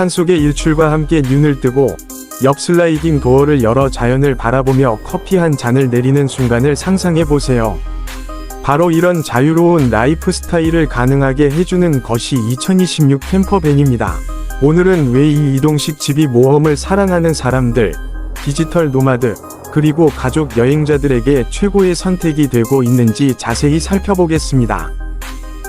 산속의 일출과 함께 눈을 뜨고 옆 슬라이딩 도어를 열어 자연을 바라보며 커피 한 잔을 내리는 순간을 상상해 보세요. 바로 이런 자유로운 라이프 스타일을 가능하게 해주는 것이 2026 캠퍼밴입니다. 오늘은 왜 이 이동식 집이 모험을 사랑하는 사람들, 디지털 노마드, 그리고 가족 여행자들에게 최고의 선택이 되고 있는지 자세히 살펴보겠습니다.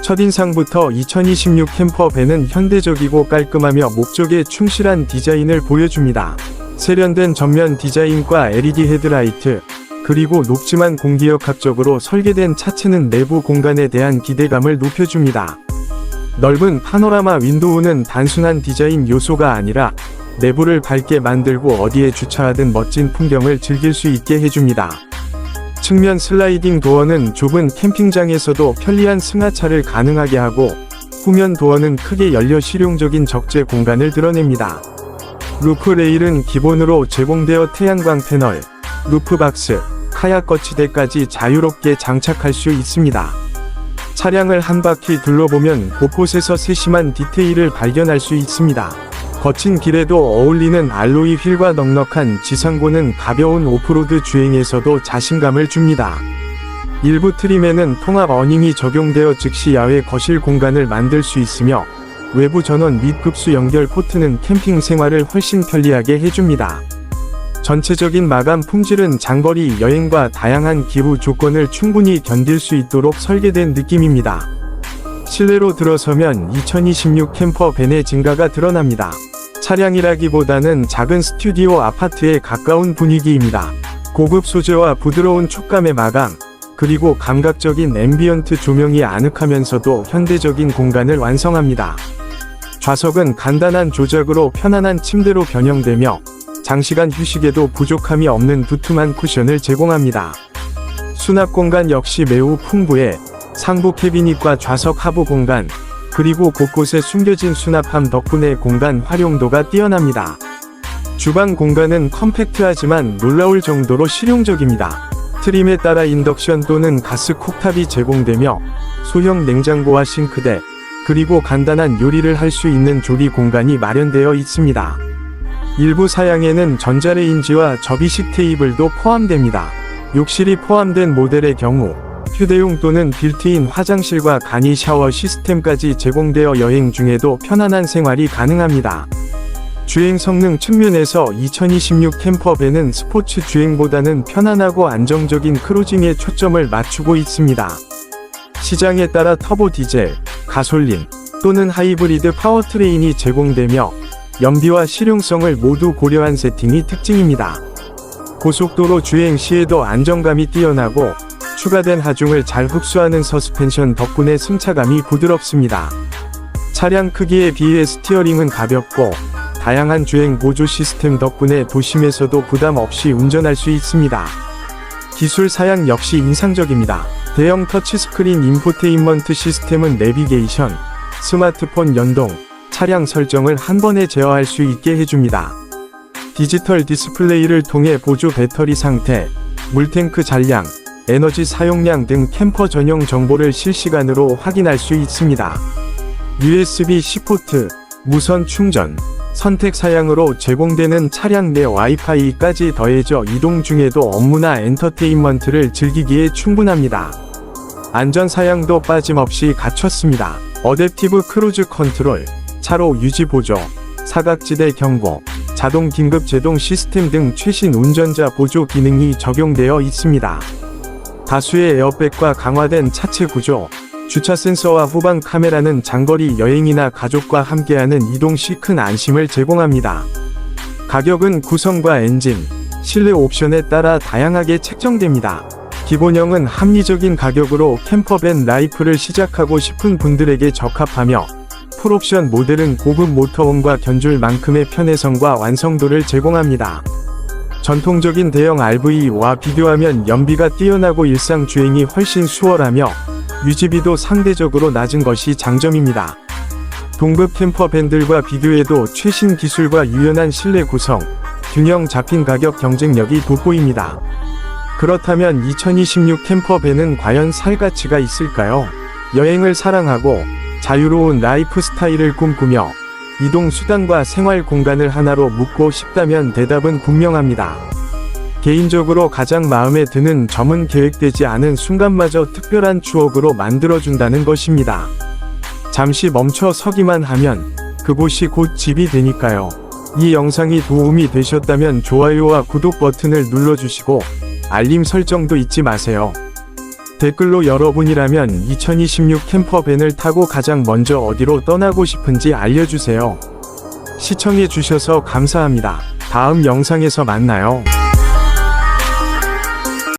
첫인상부터 2026 캠퍼밴은 현대적이고 깔끔하며 목적에 충실한 디자인을 보여줍니다. 세련된 전면 디자인과 LED 헤드라이트, 그리고 높지만 공기역학적으로 설계된 차체는 내부 공간에 대한 기대감을 높여줍니다. 넓은 파노라마 윈도우는 단순한 디자인 요소가 아니라 내부를 밝게 만들고 어디에 주차하든 멋진 풍경을 즐길 수 있게 해줍니다. 측면 슬라이딩 도어는 좁은 캠핑장에서도 편리한 승하차를 가능하게 하고 후면 도어는 크게 열려 실용적인 적재 공간을 드러냅니다. 루프 레일은 기본으로 제공되어 태양광 패널, 루프 박스, 카약 거치대까지 자유롭게 장착할 수 있습니다. 차량을 한 바퀴 둘러보면 곳곳에서 세심한 디테일을 발견할 수 있습니다. 거친 길에도 어울리는 알로이 휠과 넉넉한 지상고는 가벼운 오프로드 주행에서도 자신감을 줍니다. 일부 트림에는 통합 어닝이 적용되어 즉시 야외 거실 공간을 만들 수 있으며 외부 전원 및 급수 연결 포트는 캠핑 생활을 훨씬 편리하게 해줍니다. 전체적인 마감 품질은 장거리 여행과 다양한 기후 조건을 충분히 견딜 수 있도록 설계된 느낌입니다. 실내로 들어서면 2026 캠퍼 밴의 증가가 드러납니다. 차량이라기보다는 작은 스튜디오 아파트에 가까운 분위기입니다. 고급 소재와 부드러운 촉감의 마감, 그리고 감각적인 앰비언트 조명이 아늑하면서도 현대적인 공간을 완성합니다. 좌석은 간단한 조작으로 편안한 침대로 변형되며 장시간 휴식에도 부족함이 없는 두툼한 쿠션을 제공합니다. 수납 공간 역시 매우 풍부해 상부 캐비닛과 좌석 하부 공간, 그리고 곳곳에 숨겨진 수납함 덕분에 공간 활용도가 뛰어납니다. 주방 공간은 컴팩트하지만 놀라울 정도로 실용적입니다. 트림에 따라 인덕션 또는 가스 콕탑이 제공되며 소형 냉장고와 싱크대, 그리고 간단한 요리를 할 수 있는 조리 공간이 마련되어 있습니다. 일부 사양에는 전자레인지와 접이식 테이블도 포함됩니다. 욕실이 포함된 모델의 경우 휴대용 또는 빌트인 화장실과 간이 샤워 시스템까지 제공되어 여행 중에도 편안한 생활이 가능합니다. 주행 성능 측면에서 2026 캠퍼밴은 스포츠 주행보다는 편안하고 안정적인 크루징에 초점을 맞추고 있습니다. 시장에 따라 터보 디젤, 가솔린 또는 하이브리드 파워트레인이 제공되며 연비와 실용성을 모두 고려한 세팅이 특징입니다. 고속도로 주행 시에도 안정감이 뛰어나고 추가된 하중을 잘 흡수하는 서스펜션 덕분에 승차감이 부드럽습니다. 차량 크기에 비해 스티어링은 가볍고 다양한 주행 보조 시스템 덕분에 도심에서도 부담 없이 운전할 수 있습니다. 기술 사양 역시 인상적입니다. 대형 터치스크린 인포테인먼트 시스템은 내비게이션, 스마트폰 연동, 차량 설정을 한 번에 제어할 수 있게 해줍니다. 디지털 디스플레이를 통해 보조 배터리 상태, 물탱크 잔량, 에너지 사용량 등 캠퍼 전용 정보를 실시간으로 확인할 수 있습니다. USB-C 포트, 무선 충전, 선택 사양으로 제공되는 차량 내 와이파이까지 더해져 이동 중에도 업무나 엔터테인먼트를 즐기기에 충분합니다. 안전 사양도 빠짐없이 갖췄습니다. 어댑티브 크루즈 컨트롤, 차로 유지 보조, 사각지대 경고, 자동 긴급 제동 시스템 등 최신 운전자 보조 기능이 적용되어 있습니다. 다수의 에어백과 강화된 차체 구조, 주차 센서와 후방 카메라는 장거리 여행이나 가족과 함께하는 이동 시 큰 안심을 제공합니다. 가격은 구성과 엔진, 실내 옵션에 따라 다양하게 책정됩니다. 기본형은 합리적인 가격으로 캠퍼밴 라이프를 시작하고 싶은 분들에게 적합하며 풀옵션 모델은 고급 모터홈과 견줄 만큼의 편의성과 완성도를 제공합니다. 전통적인 대형 RV와 비교하면 연비가 뛰어나고 일상 주행이 훨씬 수월하며 유지비도 상대적으로 낮은 것이 장점입니다. 동급 캠퍼밴들과 비교해도 최신 기술과 유연한 실내 구성, 균형 잡힌 가격 경쟁력이 돋보입니다. 그렇다면 2026 캠퍼밴은 과연 살 가치가 있을까요? 여행을 사랑하고 자유로운 라이프 스타일을 꿈꾸며 이동 수단과 생활 공간을 하나로 묶고 싶다면 대답은 분명합니다. 개인적으로 가장 마음에 드는 점은 계획되지 않은 순간마저 특별한 추억으로 만들어준다는 것입니다. 잠시 멈춰 서기만 하면 그곳이 곧 집이 되니까요. 이 영상이 도움이 되셨다면 좋아요와 구독 버튼을 눌러주시고 알림 설정도 잊지 마세요. 댓글로 여러분이라면 2026 캠퍼밴을 타고 가장 먼저 어디로 떠나고 싶은지 알려주세요. 시청해주셔서 감사합니다. 다음 영상에서 만나요.